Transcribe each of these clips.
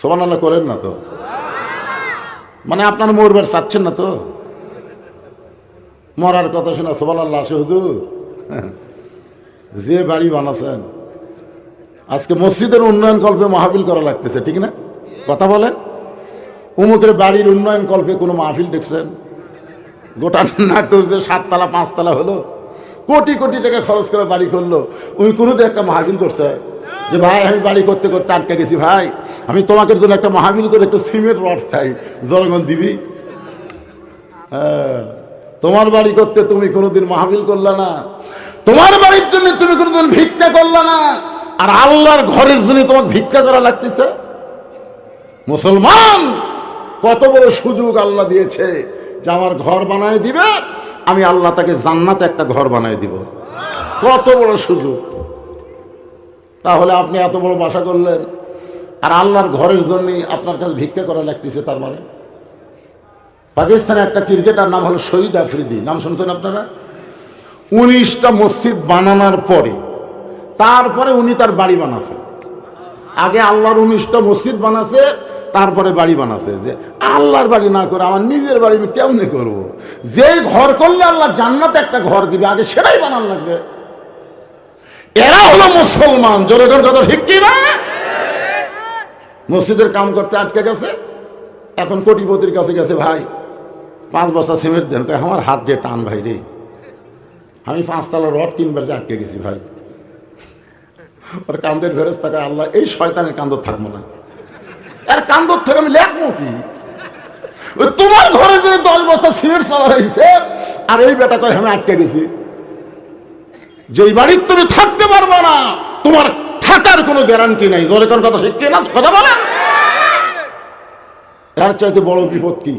সোমান আল্লাহ করেন না তো? মানে আপনার মরবার চাচ্ছেন না তো? মরার কথা শোনা সোমান আল্লাহ আসে, হুজুর। যে বাড়ি বানাছেন, আজকে মসজিদের উন্নয়ন কল্পে মাহফিল করা লাগতেছে, ঠিক না? কথা বলেন। উমুকের বাড়ির উন্নয়ন কল্পে কোনো মাহফিল দেখছেন? গোটা নাটক যে সাততলা, পাঁচতলা হলো, কোটি কোটি টাকা খরচ করে বাড়ি করল ওই কোনোদিন একটা মাহফিল করছে। যে ভাই, আমি বাড়ি করতে করতে আটকে গেছি ভাই। আমি তোমাকে জন্য একটা মাহফিল করে একটু সিমেন্ট রড চাই। জনগণ দিবি? হ্যাঁ। তোমার বাড়ি করতে তুমি কোনোদিন মাহফিল করলা না। তোমার বাড়ির জন্য তুমি কোনোদিন ভিক্ষা করলা না। আর আল্লাহর ঘরের জন্য তোমার ভিক্ষা করা লাগতেছে? মুসলমান, কত বড় সুযোগ আল্লাহ দিয়েছে যে আমার ঘর বানায় দিবে, আমি আল্লাহ তাকে জান্নাতে একটা ঘর বানায় দিব। কত বড় সুযোগ। তাহলে আপনি এত বড় বাসা করলেন। আর আল্লাহর ঘরের জন্য আপনার কাছে ভিক্ষা করা লাগতেছে তার মানে। পাকিস্তানে একটা ক্রিকেটার নাম হলো শহীদ আফ্রিদি। নাম শুনছেন আপনারা? উনিশটা মসজিদ বানানোর পরে, তারপরে উনি তার বাড়ি বানাছে। আগে আল্লাহর উনিশটা মসজিদ বানাছে, তারপরে বাড়ি বানাছে। যে আল্লাহর বাড়ি না করে আমার নিজের বাড়ি আমি কেমনে করব। যে ঘর করলে আল্লাহ জান্নাতে একটা ঘর দিবে, আগে সেটাই বানান লাগবে। এরা হলো মুসলমান। জোরেগর কথা ঠিক কি না? মসজিদের কাম করতে আটকে গেছে। এখন কোটিপতির কাছে গেছে, ভাই, পাঁচ বস্তা সিমেন্ট দেন। আমার হাত দিয়ে টান, ভাই রে। আমি পাঁচতলা রড কিনবার যে আটকে গেছি, ভাই। ওর কান্দের ফেরেস তাকে আল্লাহ, এই শয়তানের কান্দর থাকব না। আর, কান্দর থেকে, আমি লেখবো কি? তোমার ঘরে যে দশ বস্তা সিমেন্ট সাবার হয়েছে আর এই বেটা কয় আমি আটকে গেছি। যেই বাড়ির তুমি থাকতে পারবে না, তোমার থাকার কোনো গ্যারান্টি নাই। জোরে কথা শিখছে না? কথা বলেন এর চাইতে বড় বিপদ কি?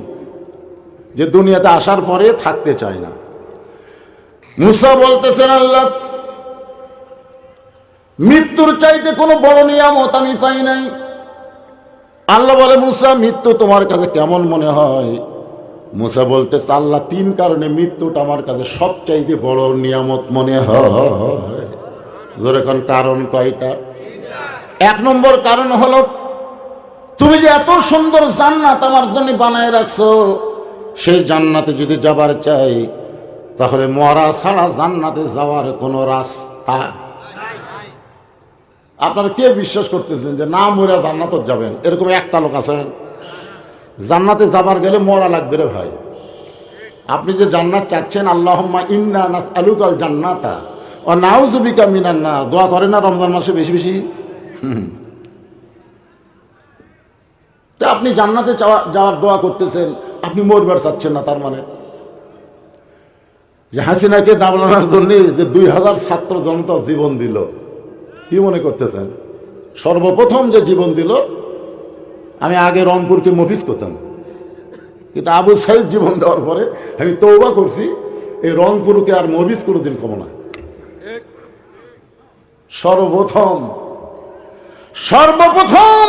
যে দুনিয়াতে আসার পরে থাকতে চায় না। মুসা বলতেছেন, আল্লাহ, মৃত্যুর চাইতে কোনো বড় নিয়ামত আমি পাই নাই। আল্লাহ বলে, মুসা, মৃত্যু তোমার কাছে কেমন মনে হয়? মুসা বলতেছে আল্লাহ, তিন কারণে মৃত্যুটা আমার কাছে সবচাইতে বড় নিয়ামত মনে হয়। কারণ কয়টা? এক নম্বর কারণ হলো, তুমি যে এত সুন্দর জান্নাত আমার জন্য বানায় রাখছো, সেই জান্নাতে যদি যাবার চাই, তাহলে মরা ছাড়া জান্নাতে যাওয়ার কোনো রাস্তা আপনারা কে বিশ্বাস করতেছেন যে না মরা জান্নাত যাবেন? এরকম একটা লোক আছেন। জান্নাতে যাবার গেলে মরা লাগবে রে ভাই। আপনি যে জান্নাত চাচ্ছেন, আল্লাহম্মা ইন্না নাস আলুকাল জান্নাতা ও নাউজুবিকা মিনান্না দোয়া করে না রমজান মাসে বেশি বেশি। তা আপনি জান্নাতে যাওয়া- যাওয়ার দোয়া করতেছেন, আপনি মরবার চাচ্ছেন না, তার মানে। যে হাসিনাকে দাবলানোর জন্য যে দুই হাজার ছাত্র জনতা জীবন দিল, কি মনে করতেছেন? সর্বপ্রথম যে জীবন দিল আমি আগে রংপুরকে মফিজ করতাম। কিন্তু আবু সাইদ জীবন দেওয়ার পরে আমি তৌবা করছি, এই রংপুরকে আর মফিজ কোনোদিন কমো না। সর্বপ্রথম সর্বপ্রথম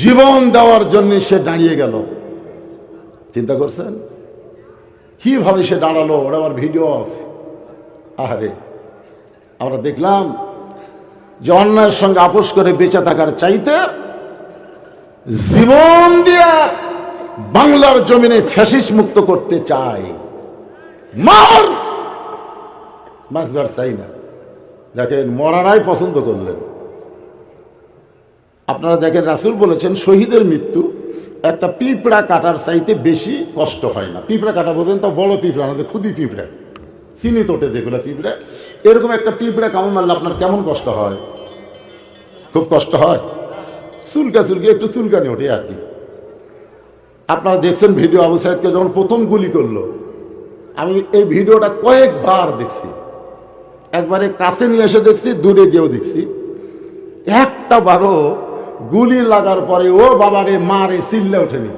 জীবন দেওয়ার জন্য সে দাঁড়িয়ে গেল। চিন্তা করছেন? কীভাবে সে দাঁড়াল? ওরা আবার ভিডিও আহারে, আমরা দেখলাম যে অন্যায়ের সঙ্গে আপোষ করে বেঁচে থাকার চাইতে জীবন দিয়ে বাংলার জমিনে ফ্যাসিস মুক্ত করতে চায় মার! চাই না। দেখেন মরারাই পছন্দ করলেন। আপনারা দেখেন, রাসুল বলেছেন, শহীদের মৃত্যু একটা পিঁপড়া কাটার চাইতে বেশি কষ্ট হয় না। পিঁপড়া কাটা বোঝেন তো, বড় পিঁপড়া না খুদি পিঁপড়া। চিনি তোটে যেগুলো পিঁপড়া। এরকম একটা পিঁপড়া কামড় মারলে আপনার কেমন কষ্ট হয়? খুব কষ্ট হয়? চুলকা চুলকি, একটু চুলকানি ওঠে আর কি। আপনারা দেখছেন ভিডিও আবু সাহেদকে যখন প্রথম গুলি করল, আমি এই ভিডিওটা কয়েকবার দেখছি। একবারে কাছে নিয়ে এসে দেখছি, দূরে গিয়েও দেখছি। একটা বারো গুলি লাগার পরে, ও বাবারে মারে চিল্লে ওঠেনি।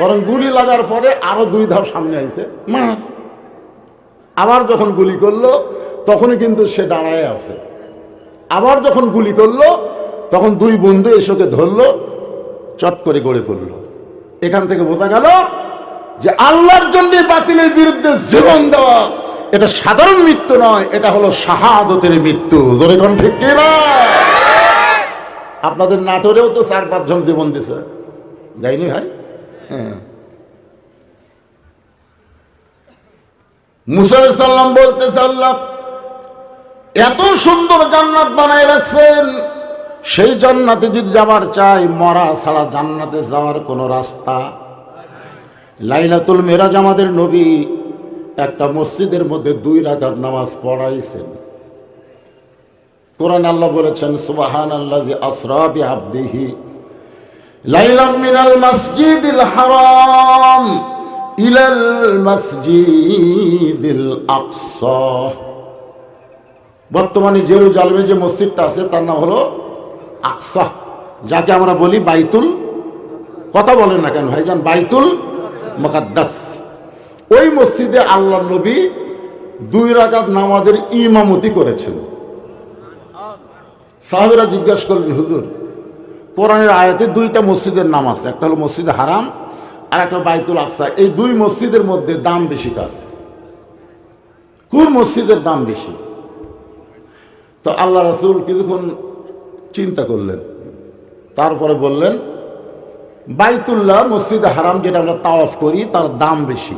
বরং গুলি লাগার পরে আরও দুই ধাপ সামনে আইছে মার আবার যখন গুলি করল, তখনই কিন্তু সে দাঁড়ায় আছে। আবার যখন গুলি করল তখন দুই বন্ধু এসোকে ধরলো, চট করে গড়ে পড়ল। এখান থেকে বোঝা গেল যে আল্লাহর জন্য বাতিলের বিরুদ্ধে জীবন দেওয়া এটা সাধারণ মৃত্যু নয়, এটা হলো শাহাদতের মৃত্যু। আপনাদের নাটোরেও তো চার পাঁচজন জীবন দিছে। যাইনি ভাই? হ্যাঁ। মুসা সাল্লাম বলতেছে, আল্লাহ, এত সুন্দর জান্নাত বানায় রাখছেন। সেই জান্নাতে যদি যাবার চাই, মরা ছাড়া জান্নাতে যাওয়ার কোনো রাস্তা লাইলাতুল মেরাজ আমাদের নবী একটা মসজিদের মধ্যে দুই রাকাত নামাজ পড়াইছেন। কোরআন আল্লাহ বলেছেন সুবাহান আল্লাহ আসরাবি আব্দিহি লাইলাম মিনাল মসজিদিল হারাম ইলাল মসজিদিল আকসা। বর্তমানে জেরুজালেমে যে মসজিদটা আছে, তার নাম হলো আকসা যাকে আমরা বলি বাইতুল, কথা বলেন না কেন ভাইজান? বাইতুল মকাদ্দাস। ওই মসজিদে আল্লাহ নবী দুই রাকাত নামাজের ইমামতি করেছেন। সাহাবেরা জিজ্ঞাসা করলেন, হুজুর, কোরআনের আয়াতে দুইটা মসজিদের নাম আছে। একটা হলো মসজিদ হারাম আর একটা বাইতুল আকসা। এই দুই মসজিদের মধ্যে দাম বেশি কার? কোন মসজিদের দাম বেশি? তো আল্লাহ রাসুল কিছুক্ষণ চিন্তা করলেন। তারপরে বললেন, বাইতুল্লাহ মসজিদ হারাম যেটা আমরা তাওয়াফ করি, তার দাম বেশি।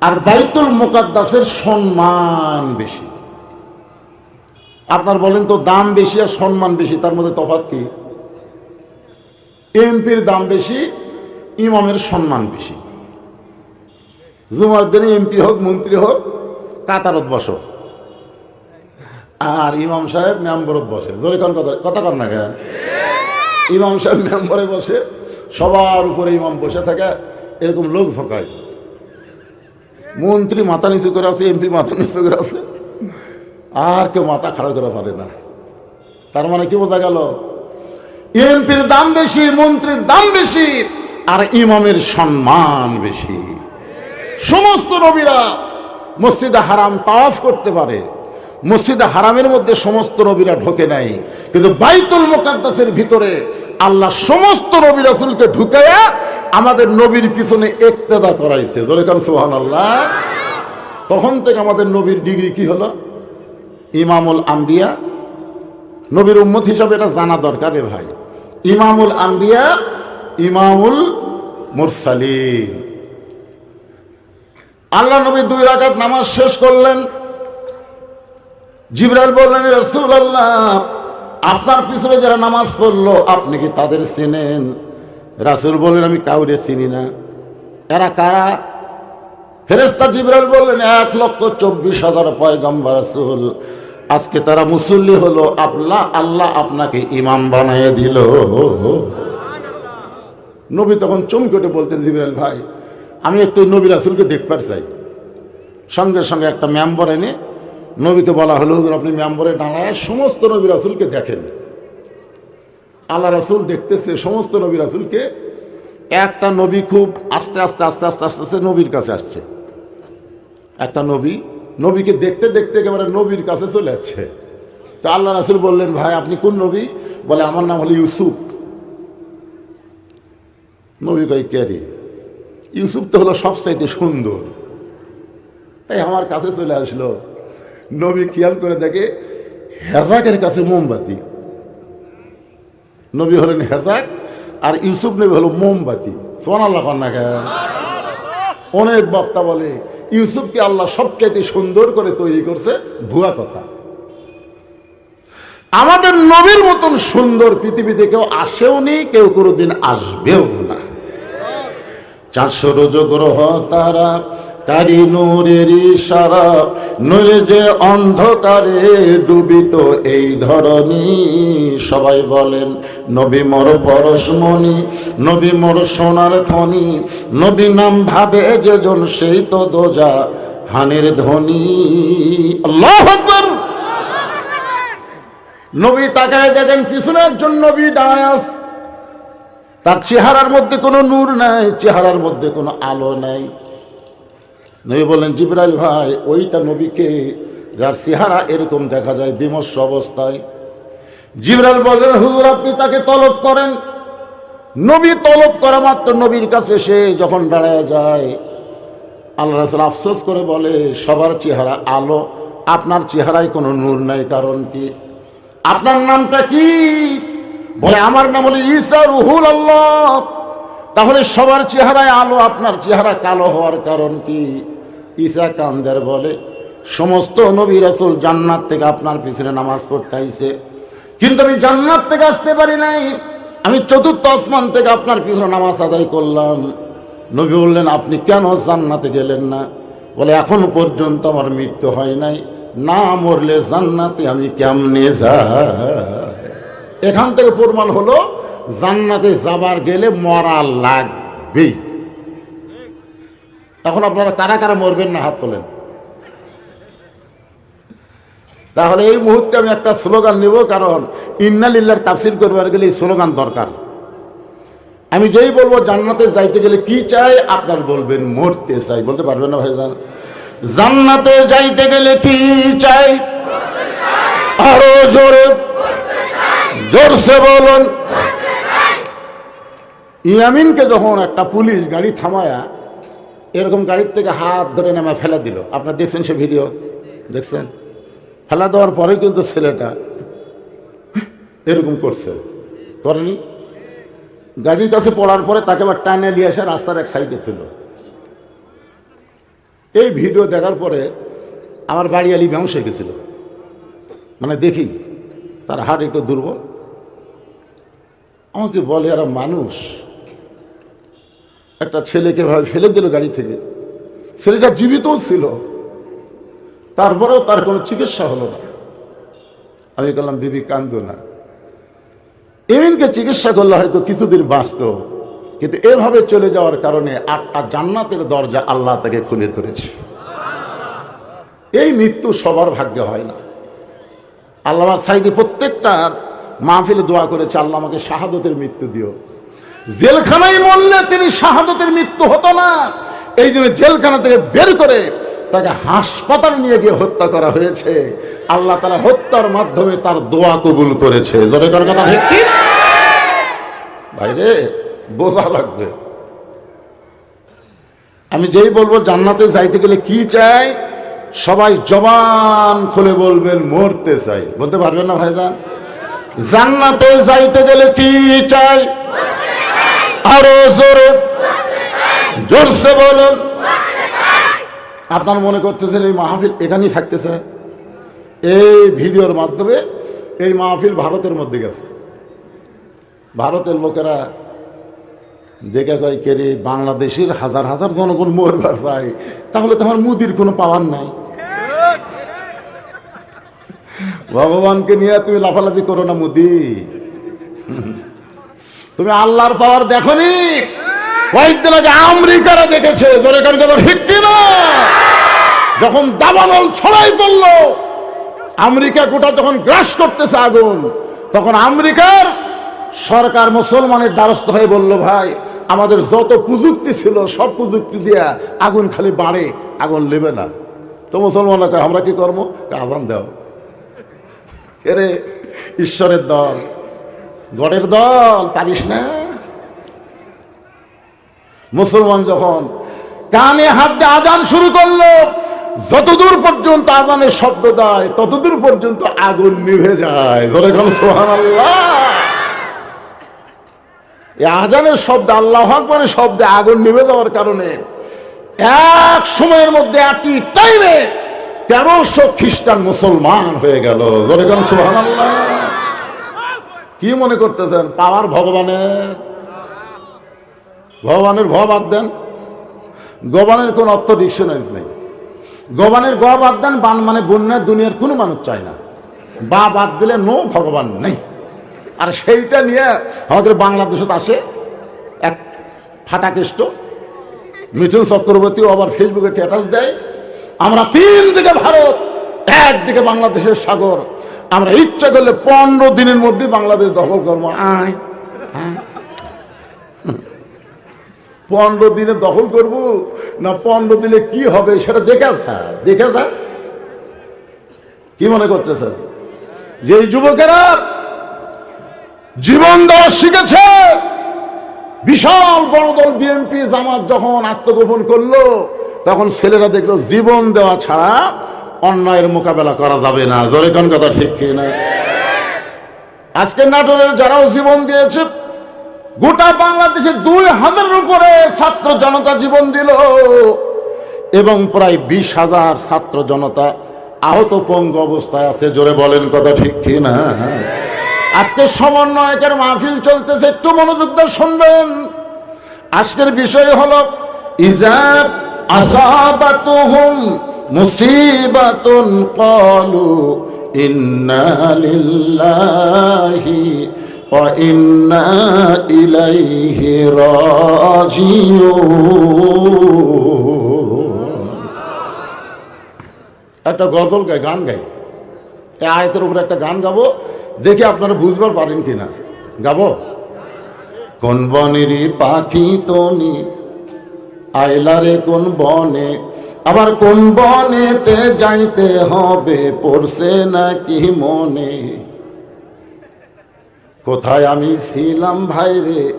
আর বাইতুল মোকাদ্দাসের সম্মান বেশি। আপনার বলেন তো দাম বেশি আর সম্মান বেশি, তার মধ্যে তফাৎ কি? এমপির দাম বেশি, ইমামের সম্মান বেশি। জুমার দিনে এমপি হোক, মন্ত্রী হোক, কাতারত বসো। আর ইমাম সাহেব মেম্বরত বসে। জোরে কন কথা কথা না কেন? ইমাম সাহেব মেম্বরে বসে, সবার উপরে ইমাম বসে থাকে, এরকম লোক ঝোঁকায় মন্ত্রী মাথা নিচু করে আছে, এমপি মাথা নিচু করে আছে, আর কেউ মাথা খাড়া করে পারে না। তার মানে কি বোঝা গেল? এমপির দাম বেশি, মন্ত্রীর দাম বেশি, আর ইমামের সম্মান বেশি। সমস্ত নবীরা মসজিদে হারাম তাওয়াফ করতে পারে। মসজিদে হারামের মধ্যে সমস্ত নবীরা ঢোকে নাই। কিন্তু বাইতুল মোকাদ্দাসের ভিতরে আল্লাহ সমস্ত নবী রাসুলকে ঢুকাইয়া আমাদের নবীর পিছনে একতেদা করাইছে। জোরে কান সোহান আল্লাহ তখন থেকে আমাদের নবীর ডিগ্রি কি হলো? ইমামুল আম্বিয়া। নবীর উম্মত হিসাবে এটা জানা দরকার রে ভাই। ইমামুল আম্বিয়া, ইমামুল মুরসালিন। আল্লাহ নবী দুই রাকাত নামাজ শেষ করলেন। জিবরাল বললেন রসুল আল্লাহ আপনার পিছনে যারা নামাজ পড়ল, আপনি কি তাদের চেনেন? রাসুল বললেন, আমি কাউরে চিনি না। এরা কারা? ফেরেস্তা জিবরাল বললেন, এক লক্ষ চব্বিশ হাজার পয়গম্বর রাসুল, আজকে তারা মুসল্লি হলো, আল্লাহ আল্লাহ আপনাকে ইমাম বানিয়ে দিল। নবী তখন চমকেটে বলতেন জিবরাল ভাই, আমি একটু নবী রাসুলকে দেখবার চাই। সঙ্গে সঙ্গে একটা মেম্বার এনে নবীকে বলা হলো আপনি মেম্বরে দাঁড়ায় সমস্ত নবী রাসুলকে দেখেন। আল্লাহ রাসুল দেখতেছে সমস্ত নবী রাসুলকে, একটা নবী খুব আস্তে আস্তে আস্তে আস্তে আস্তে আস্তে নবীর কাছে আসছে। একটা নবী, নবীকে দেখতে দেখতে একেবারে নবীর কাছে চলে যাচ্ছে। তো আল্লাহ রাসুল বললেন, ভাই, আপনি কোন নবী? বলে, আমার নাম হলো ইউসুফ। নবী কই ক্যারি ইউসুফ তো হলো সবচাইতে সুন্দর। তাই আমার কাছে চলে আসলো। নবী খেয়াল করে দেখে হেজাকের কাছে মোমবাতি। নবী হলেন হেজাক আর ইউসুফ নবী হলো মোমবাতি। সোন আল্লাহ কন্যা অনেক বক্তা বলে, ইউসুফকে আল্লাহ সবচাইতে সুন্দর করে তৈরি করছে ভুয়া কথা। আমাদের নবীর মতন সুন্দর পৃথিবীতে কেউ আসেও নি, কেউ কোনোদিন আসবেও না। চারশো রোজ গ্রহ তারা তারি নূরের ইশারা, নূরে যে অন্ধকারে ডুবিত এই ধরনী সবাই বলেন, নবী মর পরশমণি, নবী মর সোনার খনি, নবী নাম ভাবে যেজন সেই তো দোজা, হানের ধ্বনি নবী তাকায় দেখেন, পিছনে একজন নবী দাঁড়ায় আছে। তার চেহারার মধ্যে কোনো নূর নাই, চেহারার মধ্যে কোনো আলো নাই। নবী বললেন, জিবরাইল ভাই, ওইটা নবীকে যার চেহারা এরকম দেখা যায় বিমর্ষ অবস্থায়। জিবরাইল বললেন, হুজুর, আপনি তাকে তলব করেন। নবী তলব করা মাত্র নবীর কাছে সে যখন দাঁড়ায় যায়, আল্লাহ রাসুল আফসোস করে বলে, সবার চেহারা আলো, আপনার চেহারায় কোনো নূর নাই, কারণ কি? আপনার নামটা কি? বলে, আমার নাম হলো ঈসা রুহুল আল্লাহ। তাহলে সবার চেহারায় আলো, আপনার চেহারা কালো হওয়ার কারণ কি? ঈসা কান্দের বলে, সমস্ত নবী রাসূল জান্নাত থেকে আপনার পিছনে নামাজ পড়তে আইছে। কিন্তু আমি জান্নাত থেকে আসতে পারি নাই। আমি চতুর্থ আসমান থেকে আপনার পিছনে নামাজ আদায় করলাম। নবী বললেন, আপনি কেন জান্নাতে গেলেন না? বলে, এখন পর্যন্ত আমার মৃত্যু হয় নাই। না মরলে জান্নাতে আমি কেমনে যাই? এখান থেকে প্রমাণ হলো, জান্নাতে যাবার গেলে মরা লাগবেই এখন আপনারা কারা কারা মরবেন না হাত তোলেন? তাহলে এই মুহূর্তে আমি একটা স্লোগান নেব, কারণ ইন্নালিল্লার তাফসির করবার গেলে এই স্লোগান দরকার। আমি যেই বলব, জান্নাতে যাইতে গেলে কি চাই? আপনার বলবেন, মরতে চাই। বলতে পারবেন না ভাইজান? জান্নাতে যাইতে গেলে কি চাই? আরও জোরে জোরসে বলুন। ইয়ামিনকে যখন একটা পুলিশ গাড়ি থামায়া এরকম গাড়ির থেকে হাত ধরে নামা ফেলে দিল, আপনার দেখছেন সে ভিডিও? দেখছেন? ফেলা দেওয়ার পরে কিন্তু ছেলেটা এরকম করছে। করেনি? গাড়ির কাছে পড়ার পরে তাকে আবার টানে নিয়ে এসে রাস্তার এক সাইডে তুলল। এই ভিডিও দেখার পরে আমার বাড়ি আলি ব্যবসা গেছিল। মানে দেখি, তার হাট একটু দুর্বল। আমাকে বলে, এরা মানুষ। একটা ছেলেকে ভাবে ফেলে দিল গাড়ি থেকে। ছেলেটা জীবিতও ছিল। তারপরেও তার কোনো চিকিৎসা হলো না। আমি বললাম, বিবি, কান্দো না। এমিনকে চিকিৎসা করলে হয়তো কিছুদিন বাঁচত। কিন্তু এভাবে চলে যাওয়ার কারণে আটটা জান্নাতের দরজা আল্লাহ তাকে খুলে ধরেছে। এই মৃত্যু সবার ভাগ্যে হয় না। আল্লাহ সাইদি প্রত্যেকটা মাহফিলে দোয়া করেছে আল্লাহ আমাকে শাহাদতের মৃত্যু দিও। জেলখানায় মরলে তিনি শাহাদতের মৃত্যু হতো না। এই জন্য জেলখানা থেকে বের করে তাকে হাসপাতাল নিয়ে গিয়ে হত্যা করা হয়েছে। আল্লাহ তারা হত্যার মাধ্যমে তার দোয়া কবুল করেছে। কথা ঠিক। কি বোঝা লাগবে। আমি যেই বলব জান্নাতে যাইতে গেলে কি চাই? সবাই জবান খুলে বলবেন মরতে চাই। বলতে পারবেন না ভাইজান? জান্নাতে যাইতে গেলে কি চাই? আরও জোরে, জোরসে বলুন। আপনার মনে করতেছেন এই মাহফিল এখানেই থাকতেছে? এই ভিডিওর মাধ্যমে এই মাহফিল ভারতের মধ্যে গেছে। ভারতের লোকেরা দেখে কয় কেরে বাংলাদেশের হাজার হাজার জনগণ মরবার চাই। তাহলে তো আমার মুদির কোনো পাওয়ার নাই। ভগবানকে নিয়ে তুমি লাফালাফি করো না মুদি। তুমি আল্লাহর পাওয়ার দেখো নি। আমেরিকারা দেখেছে জোরে কার কথা ঠিক না যখন দাবানল ছড়াই পড়ল আমেরিকা গোটা যখন গ্রাস করতেছে আগুন তখন আমেরিকার সরকার মুসলমানের দ্বারস্থ হয়ে বলল ভাই আমাদের যত প্রযুক্তি ছিল সব প্রযুক্তি দিয়া আগুন খালি বাড়ে আগুন নেবে না। তো মুসলমানরা আমরা কি করব? কয়, আজান দাও। এরে ঈশ্বরের দল, গড়ের দল, পারিস না? মুসলমান যখন কানে হাত দিয়ে আজান শুরু করল, যতদূর পর্যন্ত আজানের শব্দ দেয় ততদূর পর্যন্ত আগুন নিভে যায়। ধরে কোন সোহান আল্লাহ আজানের শব্দ, আল্লাহ আকবরের শব্দে আগুন নিভে দেওয়ার কারণে এক সময়ের মধ্যে একই টাইমে তেরোশো খ্রিস্টান মুসলমান হয়ে গেল। কি মনে করতেছেন? পাওয়ার ভগবানের। ভগবানের ভ বাদ দেন। গবানের কোন অর্থ ডিকশনারি নেই। গবানের গ বাদ দেন, বান মানে বন্যার দুনিয়ার কোনো মানুষ চায় না। বা বাদ দিলে নো ভগবান নেই। আর সেইটা নিয়ে আমাদের বাংলাদেশত আসে এক ফাটাকেষ্ট। মিঠুন চক্রবর্তীও আবার ফেসবুকে স্ট্যাটাস দেয়। আমরা তিন দিকে ভারত একদিকে বাংলাদেশের সাগর। আমরা ইচ্ছা করলে পনেরো দিনের মধ্যে বাংলাদেশ দখল করব। আয়। হ্যাঁ? পনেরো দিনে দখল করব না পনেরো দিনে কি হবে সেটা দেখে যা দেখে যা কি মনে করতেছেন যে যুবকেরা জীবন দেওয়া শিখেছে, বিশাল বড় দল বিএনপি জামাত যখন আত্মগোপন করল তখন ছেলেরা দেখল জীবন দেওয়া ছাড়া অন্যায়ের মোকাবেলা করা যাবে না। জোরে কোন কথা ঠিক না? আজকে নাটোরের যারাও জীবন দিয়েছে, গোটা বাংলাদেশে দুই হাজারের উপরে ছাত্র জনতা জীবন দিল এবং প্রায় বিশ হাজার ছাত্র জনতা আহত পঙ্গু অবস্থায় আছে। জোরে বলেন কথা ঠিক কি না? আজকে সমন্বয়কের মাহফিল চলতেছে, একটু মনোযোগ দিয়ে শুনবেন। আজকের বিষয় হলো ইজাব আসাবাতুহুম মুসিবাতুন ক্বালু ইন্না লিল্লাহি ওয়া ইন্না ইলাইহি রাজিউন। একটা গজল গাই, গান গাই। এই আয়তের উপরে একটা গান গাবো, দেখে আপনারা বুঝবার পারেন কিনা। গাবো? কোন বনেরই পাখি তুমি আইলারে কোন বনে? আবার কোন বনেতে যাইতে হবে? পড়ছে নাকি মনে? কোথায় আমি ছিলাম ভাইরে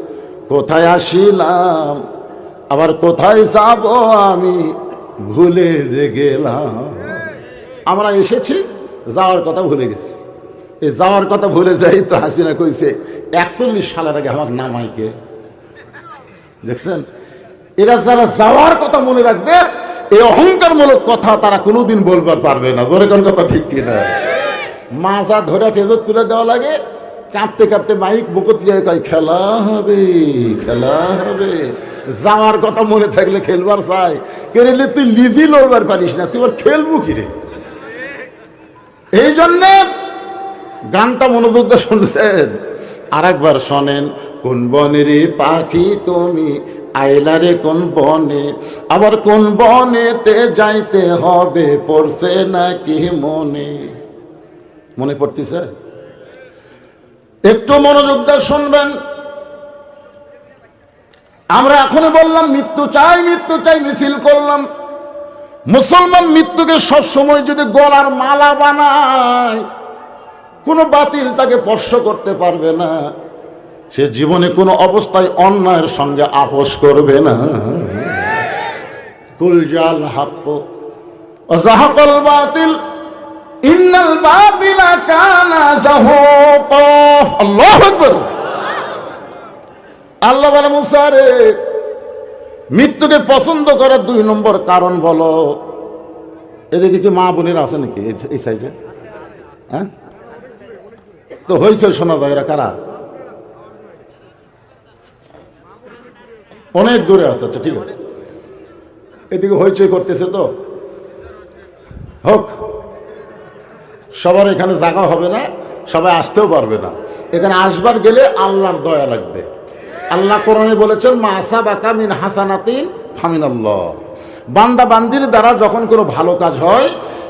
কোথায় আসিলাম? আবার কোথায় যাব আমি? ভুলে যে গেলাম। আমরা এসেছি, যাওয়ার কথা ভুলে গেছি। এই যাওয়ার কথা ভুলে যাই তো হাসিনা কইছে, একচল্লিশ সালের আগে আমার নামাইকে। দেখছেন? এরা যারা যাওয়ার কথা মনে রাখবে, এই অহংকারমূলক কথা তারা কোনোদিন বলবার পারবে না। ধরে কোন কথা ঠিক কিনা? মাজা ধরে টেজর তুলে দেওয়া লাগে, কাঁপতে কাঁপতে মাইক বুকত লিয়ে কয়, খেলা হবে খেলা হবে। যাওয়ার কথা মনে থাকলে খেলবার চাই। কেন তুই লিজি লড়বার পারিস না, তুই আবার খেলব কিরে এই জন্যে গানটা মনোযোগ দিয়ে শুনছেন। আর একবার শোনেন, কোন বনেরে পাখি তুমি আইলারে কোন বনে? আবার কোন বনেতে যাইতে হবে? পড়ছে নাকি মনে? মনে পড়তেছে? একটু মনোযোগ দিয়ে শুনবেন। আমরা এখনই বললাম, মৃত্যু চাই মৃত্যু চাই, মিছিল করলাম। মুসলমান মৃত্যুকে সব সময় যদি গলার মালা বানায়, কোনো বাতিল তাকে স্পর্শ করতে পারবে না। সে জীবনে কোনো অবস্থায় অন্যায়ের সঙ্গে আপোষ করবে না। কুলজাল হাক্ক। অজাহাকল বাতিল। ইন্নাল বাতিলা কানা জাহুক। আল্লাহু আকবার। আল্লাহ বলে মুসারে মৃত্যুকে পছন্দ করার দুই নম্বর কারণ বলো। এদিকে কি মা বোনেরা আছে নাকি এই সাইডে হ্যাঁ? তো হয়েছে শোনা যায় এরা কারা? অনেক দূরে আছে আচ্ছা ঠিক আছে। এদিকে হইচই করতেছে তো। হোক, সবার এখানে জায়গা হবে না, সবাই আসতেও পারবে না। এখানে আসবার গেলে আল্লাহর দয়া লাগবে। আল্লাহ কোরআনে বলেছেন, মা আসা বাকা মিন হাসানাতিন ফামিন আল্লাহ বান্দা বান্দির দ্বারা যখন কোনো ভালো কাজ হয়,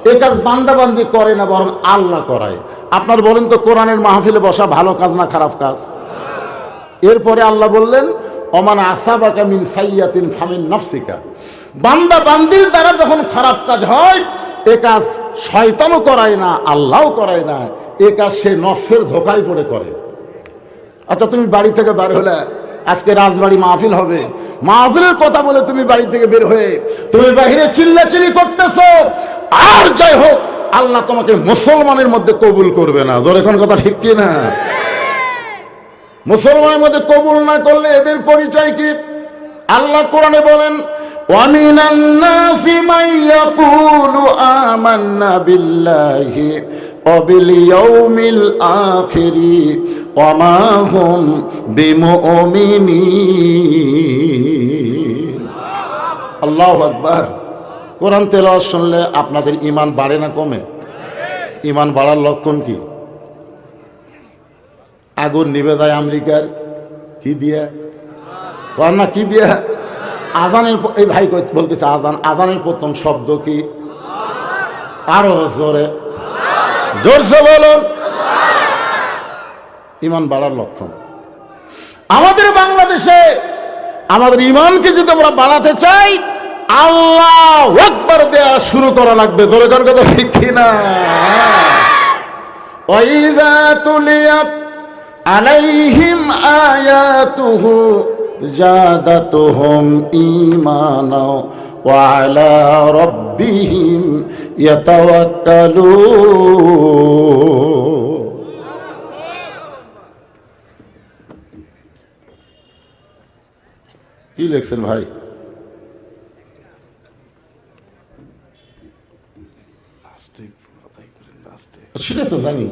এ কাজ বান্দা বান্দি করে না, বরং আল্লাহ করায়। আপনার বলেন তো, কোরআনের মাহফিলে বসা ভালো কাজ না খারাপ কাজ? এরপরে আল্লাহ বললেন অমান আসাবাকা মিন সাইয়াতিন ফামিন নফসিকা। বান্দা বান্দির দ্বারা যখন খারাপ কাজ হয়, এ কাজ শয়তানও করায় না, আল্লাহও করায় না, এ কাজ সে নফসের ধোকায় পড়ে করে। আচ্ছা তুমি বাড়ি থেকে বের হলে আজকে রাজবাড়ি মাহফিল হবে। মাহফিলের কথা বলে তুমি বাড়ি থেকে বের হয়ে তুমি বাহিরে চিল্লাচিল্লি করতেছো। আর যাই হোক, আল্লাহ তোমাকে মুসলমানের মধ্যে কবুল করবে না। তোর এখন কথা ঠিক কি না মুসলমানের মধ্যে কবুল না করলে এদের পরিচয় কি আল্লাহ কোরআনে বলেন وَمِنَ النَّاسِ مَن يَقُولُ آمَنَّا بِاللَّهِ وَبِالْيَوْمِ الْآخِرِ وَمَا هُمْ بِمُؤْمِنِينَ আল্লাহু আকবার কোরআন তেলাওয়াত শুনলে আপনাদের ঈমান বাড়ে না কমে ঈমান বাড়ার লক্ষণ কি আগুন নিবে যায় আমেরিকার। কি দিয়া? কর না, কি দিয়া? আজানের এই ভাই বলতেছে আজান আজানের প্রথম শব্দ কি? আরও জোরে। জোরসে বলুন। ইমান বাড়ার লক্ষণ। আমাদের বাংলাদেশে আমাদের ইমানকে যদি আমরা বাড়াতে চাই, আল্লাহ একবার দেয়া শুরু করা লাগবে। জোরে কথা ঠিক কিনা? আলাইহিম আয়াতুহু জাদাতুহুম ঈমানা ওয়া আলা রাব্বিহিম ইয়াতাওয়াক্কালুন। কি লিখছেন ভাই? সেটা তো জানি।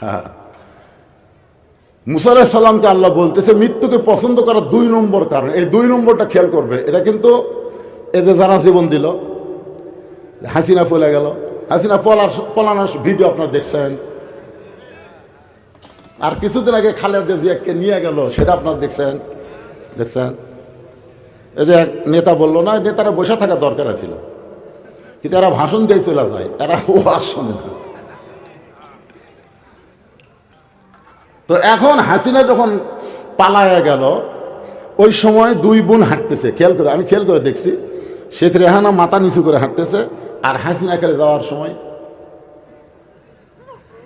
হ্যাঁ। মুসা সাল্লামকে আল্লাহ বলতেছে, মৃত্যুকে পছন্দ করার দুই নম্বর কারণ। এই দুই নম্বরটা খেয়াল করবে। এটা কিন্তু এদের যারা জীবন দিল, হাসিনা ফলে গেল। হাসিনা পলার পলানোর ভিডিও আপনারা দেখছেন। আর কিছুদিন আগে খালেদা জিয়াকে নিয়ে গেল, সেটা আপনারা দেখছেন। দেখছেন? এই যে এক নেতা বলল, না নেতারা বসে থাকা দরকার ছিল। কিন্তু এরা ভাষণ দিয়ে চলে যায় এরা ও আর শোনে না। তো এখন হাসিনা যখন পালায়া গেল, ওই সময় দুই বোন হাঁটতেছে। খেয়াল করে, আমি খেয়াল করে দেখছি, শেখ রেহানা মাথা নিচু করে হাঁটতেছে আর হাসিনা খেলে যাওয়ার সময়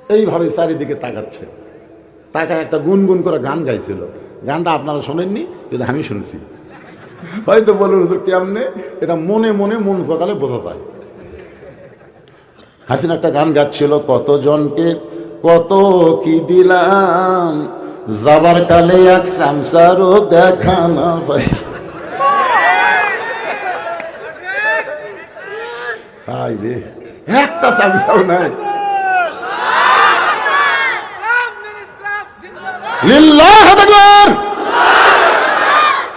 এইভাবে চারিদিকে তাকাচ্ছে। তাকায় একটা গুনগুন করে গান গাইছিল। গানটা আপনারা শোনেননি? কিন্তু আমি শুনছি। হয়তো বলুন কেমনে? এটা মনে মনে মন সকালে বোঝা যায়। হাসিনা একটা গান গাচ্ছিল, কতজনকে কত কি দিলাম? যাবার কালে এক সামসারও দেখা না পাই। হাই রে, একটা সামসাও নাই।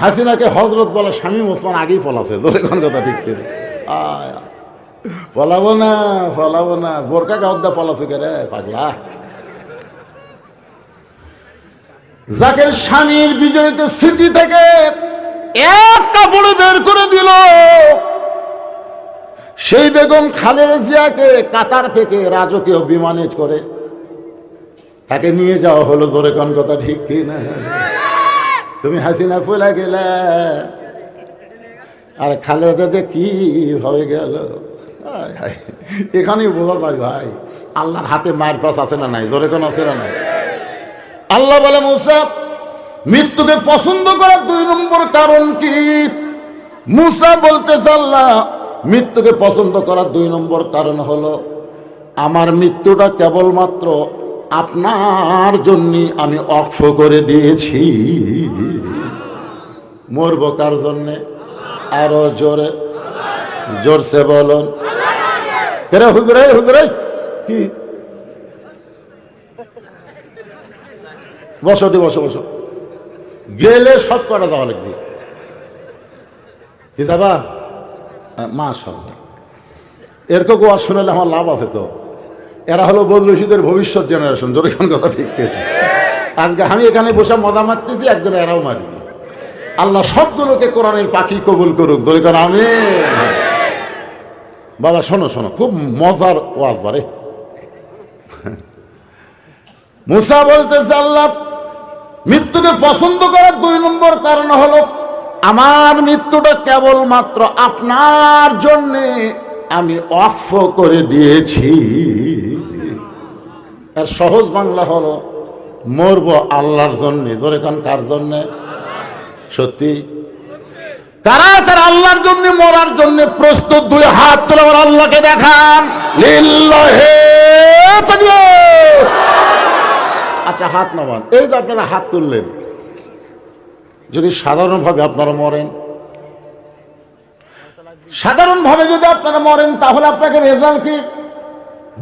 হাসিনাকে হজরত বলে স্বামী ওসমান আগেই পলাছে ধরে কোন কথা ঠিক করে। পলাবো না পলাবো না, বোরকা গাউদ্দা পলাছে কে রে, পাগলা। যাকে স্বামীর বিজড়িত স্মৃতি থেকে এক কাপড়ে বের করে দিল। সেই বেগম খালেদা জিয়াকে কাতার থেকে রাজকীয় বিমানে করে তাকে নিয়ে যাওয়া হলো ধরে কোন কথা ঠিক কি না তুমি হাসিনা ফুলা গেলে। আর খালেদাতে কি হয়ে গেল? এখানেই বোঝা যায় ভাই, আল্লাহর হাতে মায়ের পাশ আছে না নাই? জোরে কোন আছে না নাই? আল্লাহ বলে, মুসা, মৃত্যুকে পছন্দ করার দুই নম্বর কারণ কি? মুসা বলতেছে, আল্লাহ, মৃত্যুকে পছন্দ করার দুই নম্বর কারণ হলো, আমার মৃত্যুটা কেবলমাত্র আপনার জন্যই আমি অক্ষ করে দিয়েছি। মরব কার জন্যে? আরও জোরে, জোরসে বলুন। হুজরে হুজরে, কি? বসো বসো বসো। গেলে সব কটা যাওয়া লাগবে। কি যাবা? মা সব এরকম ওয়াজ শুনালে আমার লাভ আছে তো। এরা হলো বদরশিদের ভবিষ্যৎ জেনারেশন জোরে কোন কথা ঠিক? আজকে আমি এখানে বসে মজা মারতেছি, একজন এরাও মারি। আল্লাহ সবগুলোকে কোরআনের পাখি কবুল করুক, জোরে আমি বাবা, শোনো শোনো, খুব মজার ওয়াজ বারে। মুসা বলতেছে, আল্লাহ মৃত্যুকে পছন্দ করার দুই নম্বর কারণ হলো, আমার মৃত্যুটা কেবলমাত্র আপনার জন্যে আমি অফ করে দিয়েছি। আর সহজ বাংলা হলো, মরব আল্লাহর জন্যে। ধরে কান, কার জন্যে? সত্যি? কারা কারা আল্লাহর জন্য মরার জন্য প্রস্তুত? দুই হাত তুলে আমার আল্লাহকে দেখান। লিল্লাহে তাকবীর। আচ্ছা হাত নামান। এই যে আপনারা হাত তুললেন, যদি সাধারণভাবে আপনারা মরেন, সাধারণভাবে যদি আপনারা মরেন, তাহলে আপনাকে রেজাল্ট কি?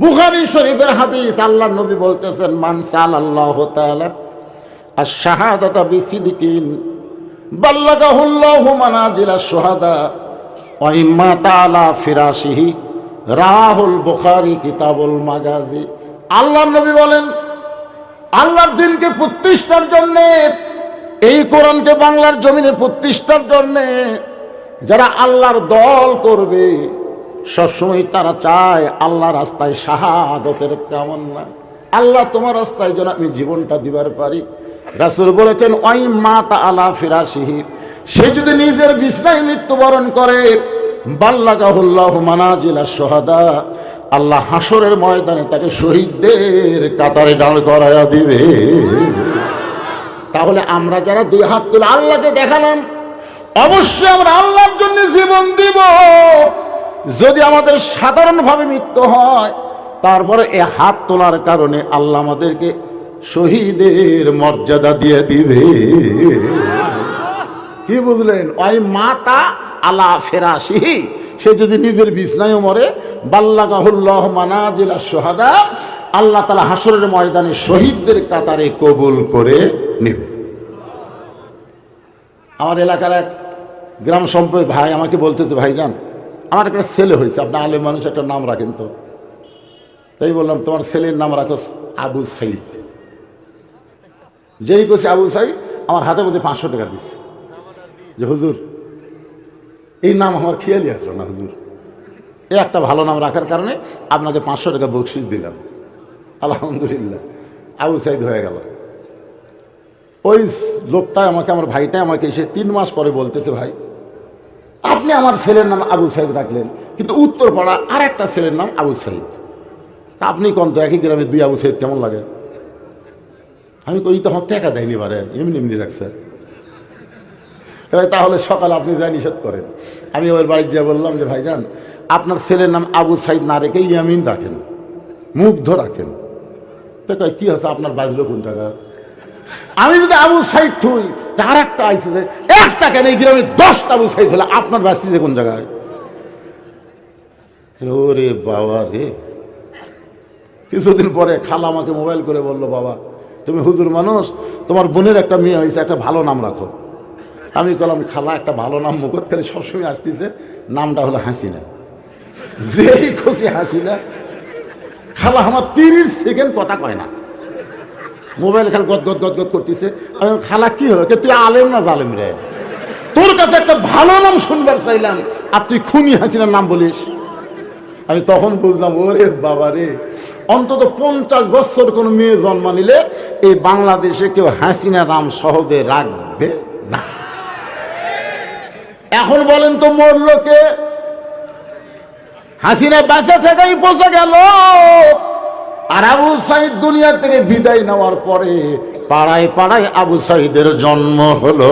বুখারি শরীফের হাদিস, আল্লাহ নবী বলতেছেন মানসাল আল্লাহ আর বিসিদিকিন শুহাদা তাআলা ফিরাশিহি। রাহুল বুখারী আল্লাহ নবী বলেন আল্লাহর দিনকে প্রতিষ্ঠার জন্য, এই কোরআনকে বাংলার জমিনে প্রতিষ্ঠার জন্য যারা আল্লাহর দল করবে, সবসময় তারা চায় আল্লাহ রাস্তায় শাহাদতের কামনা আল্লাহ তোমার রাস্তায় যেন আমি জীবনটা দিবার পারি। রাসুল বলেছেন ওই মা তা আলা ফিরাসিহি সে যদি নিজের বিছনায় মৃত্যুবরণ করে, বাল্লাগাহুল্লাহ মানাজিলা সোহাদা আল্লাহ হাসরের ময়দানে তাকে শহীদদের কাতারে দাঁড় করাইয়া দিবে। তাহলে আমরা যারা দুই হাত তুলে আল্লাহকে দেখালাম, অবশ্যই আমরা আল্লাহর জন্য জীবন দিব। যদি আমাদের সাধারণভাবে মৃত্যু হয়, তারপরে এ হাত তোলার কারণে আল্লাহ আমাদেরকে শহীদের মর্যাদা দিয়ে দিবে। কি বুঝলেন? ওই মাতা আলা ফেরাসিহি সে যদি নিজের বিছনায়ও মরে, বাল্লাগাহুল্লাহ মানাজিলা সোহাদা আল্লাহ তালা হাসরের ময়দানে শহীদদের কাতারে কবুল করে নেবে। আমার এলাকার এক গ্রাম সম্পর্কে ভাই আমাকে বলতেছে, ভাইজান, আমার একটা ছেলে হয়েছে আপনার আলে মানুষ, একটা নাম রাখেন তো। তাই বললাম, তোমার ছেলের নাম রাখো আবু সাইদ। যেই করছে আবু সাইদ, আমার হাতে মধ্যে পাঁচশো টাকা দিচ্ছে যে হুজুর এই নাম আমার খেয়ালই আসলো না, হুজুর। এই একটা ভালো নাম রাখার কারণে আপনাকে পাঁচশো টাকা বকশিস দিলাম। আলহামদুলিল্লাহ। আবু সাইদ হয়ে গেল। ওই লোকটা আমাকে, আমার ভাইটা আমাকে এসে তিন মাস পরে বলতেছে, ভাই, আপনি আমার ছেলের নাম আবু সাইদ রাখলেন, কিন্তু উত্তরপাড়া আর একটা ছেলের নাম আবু সাইদ। তা আপনি কোন তো একই গ্রামে দুই আবু সাইদ কেমন লাগে? আমি কই তো তখন টাকা দেয়নি বারে এমনি এমনি রাখছে। তাহলে সকালে আপনি যা নিষেধ করেন। আমি ওর বাড়িতে গিয়ে বললাম যে ভাইজান আপনার ছেলের নাম আবু সাইদ না রেখে ইয়ামিন রাখেন মুগ্ধ রাখেন। তো কয় কী আছে আপনার বাজলো কোন টাকা আমি যদি আবু সাইদ থুই আর একটা আইসে যে, একটা কেন? এই গ্রামে দশটা আবু সাইদ হলে আপনার বাস্তিতে কোন জায়গায়? ওরে বাবা রে। কিছুদিন পরে খালা আমাকে মোবাইল করে বলল বাবা তুমি হুজুর মানুষ তোমার বোনের একটা মেয়ে হয়েছে একটা ভালো নাম রাখো। আমি বললাম খালা, একটা ভালো নাম মুখত করে সবসময় আসতেছে। নামটা হলো হাসিনা। যেই খুশি হাসিনা, খালা, আমার তিরিশ সেকেন্ড কথা কয় না। মোবাইল খাল গদ গদ গদ গদ করতেছে। আমি খালা, কি হলো? কে, তুই আলেম না জালেম রে? তোর কাছে একটা ভালো নাম শুনবার চাইলাম, আর তুই খুনি হাসিনার নাম বলিস? আমি তখন বুঝলাম, ওরে বাবা রে, অন্তত পঞ্চাশ বছর কোনো মেয়ে জন্ম নিলে এই বাংলাদেশে কেউ হাসিনা নাম সহজে রাখবে? এখন বলেন তো মরলোকে হাসিনা বেঁচে থেকেই পচে গেল। আর আবু সাহিদ দুনিয়া থেকে বিদায় নেওয়ার পরে পাড়ায় পাড়ায় আবু সাহিদের জন্ম হলো।